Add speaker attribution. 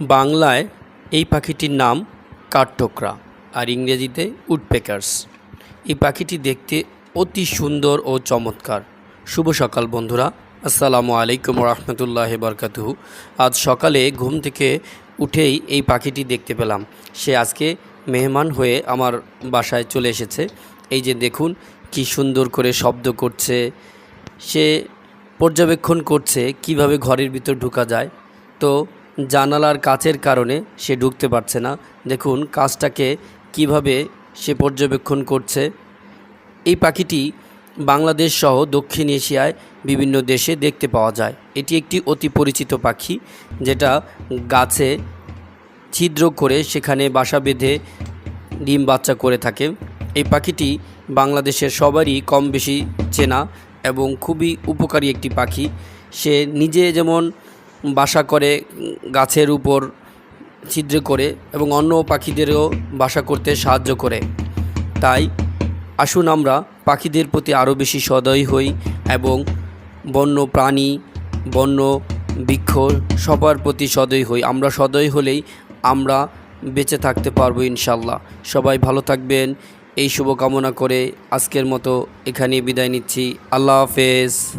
Speaker 1: বাংলায় এই পাখিটির নাম কাঠঠোকরা আর ইংরেজিতে উডপেকার্স। এই পাখিটি দেখতে অতি সুন্দর ও চমৎকার। শুভ সকাল বন্ধুরা। আসসালামু আলাইকুম রহমতুল্লাহ বরকাতুহু। আজ সকালে ঘুম থেকে উঠেই এই পাখিটি দেখতে পেলাম। সে আজকে মেহমান হয়ে আমার বাসায় চলে এসেছে। এই যে দেখুন, কি সুন্দর করে শব্দ করছে। সে পর্যবেক্ষণ করছে কীভাবে ঘরের ভিতর ঢুকা যায়। তো জানালার কাচের কারণে সে ঢুকতে পারছে না। দেখুন কাজটাকে কীভাবে সে পর্যবেক্ষণ করছে। এই পাখিটি বাংলাদেশ সহ দক্ষিণ এশিয়ায় বিভিন্ন দেশে দেখতে পাওয়া যায়। এটি একটি অতি পরিচিত পাখি, যেটা গাছে ছিদ্র করে সেখানে বাসা বেঁধে ডিম বাচ্চা করে থাকে। এই পাখিটি বাংলাদেশের সবারই কম বেশি চেনা এবং খুবই উপকারী একটি পাখি। সে নিজে যেমন বাসা করে, গাছের উপর ছিদ্র করে এবং অন্য পাখিদেরও বাসা করতে সাহায্য করে। তাই আসুন আমরা পাখিদের প্রতি আরও বেশি সদয় হই এবং বন্য প্রাণী, বন্য বৃক্ষ সবার প্রতি সদয় হই। আমরা সদয় হলেই আমরা বেঁচে থাকতে পারব ইনশাল্লাহ সবাই ভালো থাকবেন। এই শুভকামনা করে আজকের মতো এখানে বিদায় নিচ্ছি। আল্লাহ হাফেজ।